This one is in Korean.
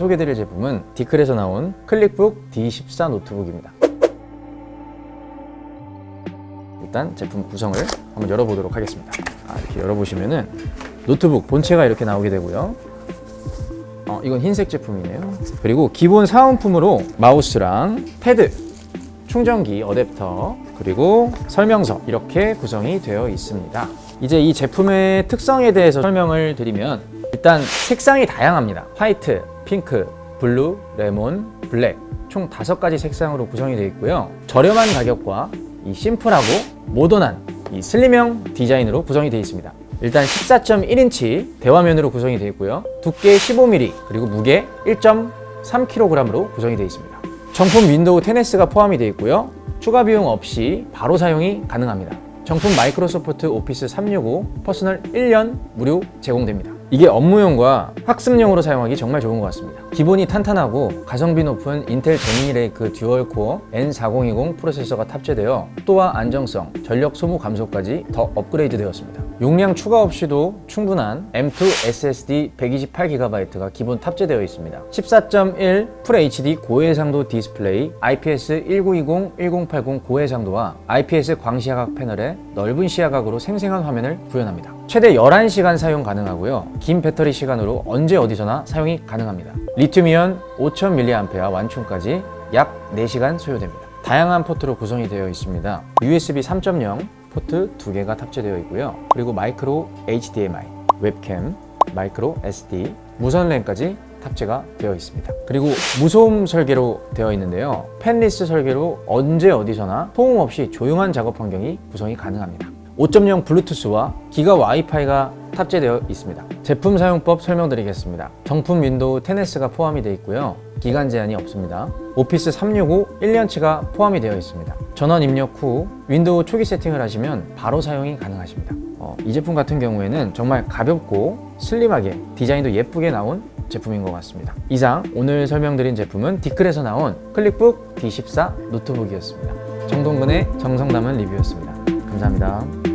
소개드릴 제품은 디클에서 나온 클릭북 D14 노트북입니다. 일단 제품 구성을 한번 열어보도록 하겠습니다. 아, 이렇게 열어보시면은 노트북 본체가 이렇게 나오게 되고요. 어, 이건 흰색 제품이네요. 그리고 기본 사은품으로 마우스랑 패드, 충전기, 어댑터, 그리고 설명서 이렇게 구성이 되어 있습니다. 이제 이 제품의 특성에 대해서 설명을 드리면 일단 색상이 다양합니다. 화이트, 핑크, 블루, 레몬, 블랙 총 다섯 가지 색상으로 구성이 되어 있고요. 저렴한 가격과 이 심플하고 모던한 이 슬림형 디자인으로 구성이 되어 있습니다. 일단 14.1인치 대화면으로 구성이 되어 있고요. 두께 15mm 그리고 무게 1.3kg으로 구성이 되어 있습니다. 정품 윈도우 10S가 포함이 되어 있고요. 추가 비용 없이 바로 사용이 가능합니다. 정품 마이크로소프트 오피스 365 퍼스널 1년 무료 제공됩니다. 이게 업무용과 학습용으로 사용하기 정말 좋은 것 같습니다. 기본이 탄탄하고 가성비 높은 인텔 제미니 레이크 듀얼 코어 N4020 프로세서가 탑재되어 속도와 안정성, 전력 소모 감소까지 더 업그레이드 되었습니다. 용량 추가 없이도 충분한 M2 SSD 128GB가 기본 탑재되어 있습니다. 14.1풀 HD 고해상도 디스플레이, IPS 1920, 1080 고해상도와 IPS 광시야각 패널에 넓은 시야각으로 생생한 화면을 구현합니다. 최대 11시간 사용 가능하고요. 긴 배터리 시간으로 언제 어디서나 사용이 가능합니다. 리튬이온 5000mAh 완충까지 약 4시간 소요됩니다. 다양한 포트로 구성이 되어 있습니다. USB 3.0 포트 2개가 탑재되어 있고요. 그리고 마이크로 HDMI, 웹캠, 마이크로 SD, 무선 랜까지 탑재가 되어 있습니다. 그리고 무소음 설계로 되어 있는데요. 펜리스 설계로 언제 어디서나 소음 없이 조용한 작업 환경이 구성이 가능합니다. 5.0 블루투스와 기가 와이파이가 탑재되어 있습니다. 제품 사용법 설명드리겠습니다. 정품 윈도우 10S가 포함이 되어 있고요. 기간 제한이 없습니다. 오피스 365 1년치가 포함이 되어 있습니다. 전원 입력 후 윈도우 초기 세팅을 하시면 바로 사용이 가능하십니다. 어, 이 제품 같은 경우에는 정말 가볍고 슬림하게 디자인도 예쁘게 나온 제품인 것 같습니다. 이상 오늘 설명드린 제품은 디클에서 나온 클릭북 D14 노트북이었습니다. 정동근의 정성 담은 리뷰였습니다. 감사합니다.